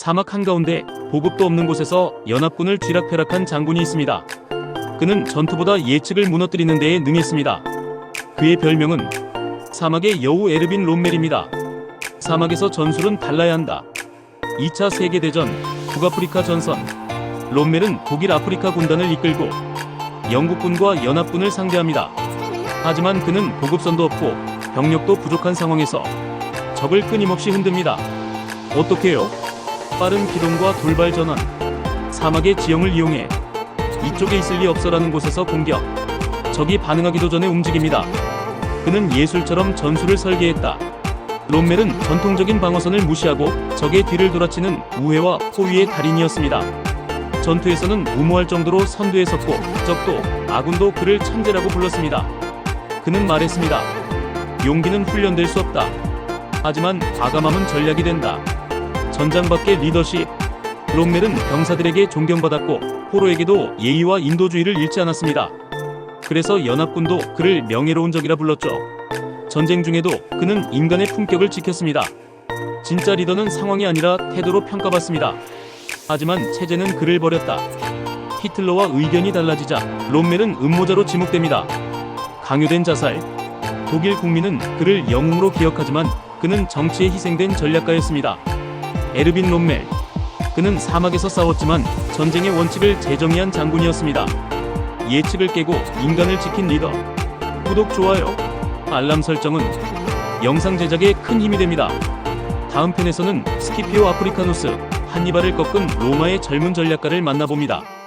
사막 한가운데 보급도 없는 곳에서 연합군을 쥐락펴락한 장군이 있습니다. 그는 전투보다 예측을 무너뜨리는 데에 능했습니다. 그의 별명은 사막의 여우 에르빈 롬멜입니다. 사막에서 전술은 달라야 한다. 2차 세계대전 북아프리카 전선 롬멜은 독일 아프리카 군단을 이끌고 영국군과 연합군을 상대합니다. 하지만 그는 보급선도 없고 병력도 부족한 상황에서 적을 끊임없이 흔듭니다. 어떻게요? 빠른 기동과 돌발 전원, 사막의 지형을 이용해 이쪽에 있을 리 없어라는 곳에서 공격, 적이 반응하기도 전에 움직입니다. 그는 예술처럼 전술을 설계했다. 롬멜은 전통적인 방어선을 무시하고 적의 뒤를 돌아치는 우회와 포위의 달인이었습니다. 전투에서는 무모할 정도로 선두에 섰고 적도 아군도 그를 천재라고 불렀습니다. 그는 말했습니다. 용기는 훈련될 수 없다. 하지만 과감함은 전략이 된다. 전장밖의 리더십. 롬멜은 병사들에게 존경받았고 포로에게도 예의와 인도주의를 잃지 않았습니다. 그래서 연합군도 그를 명예로운 적이라 불렀죠. 전쟁 중에도 그는 인간의 품격을 지켰습니다. 진짜 리더는 상황이 아니라 태도로 평가받습니다. 하지만 체제는 그를 버렸다. 히틀러와 의견이 달라지자 롬멜은 음모자로 지목됩니다. 강요된 자살. 독일 국민은 그를 영웅으로 기억하지만 그는 정치에 희생된 전략가였습니다. 에르빈 롬멜. 그는 사막에서 싸웠지만 전쟁의 원칙을 재정의한 장군이었습니다. 예측을 깨고 인간을 지킨 리더. 구독, 좋아요, 알람 설정은 영상 제작에 큰 힘이 됩니다. 다음 편에서는 스키피오 아프리카누스, 한니발을 꺾은 로마의 젊은 전략가를 만나봅니다.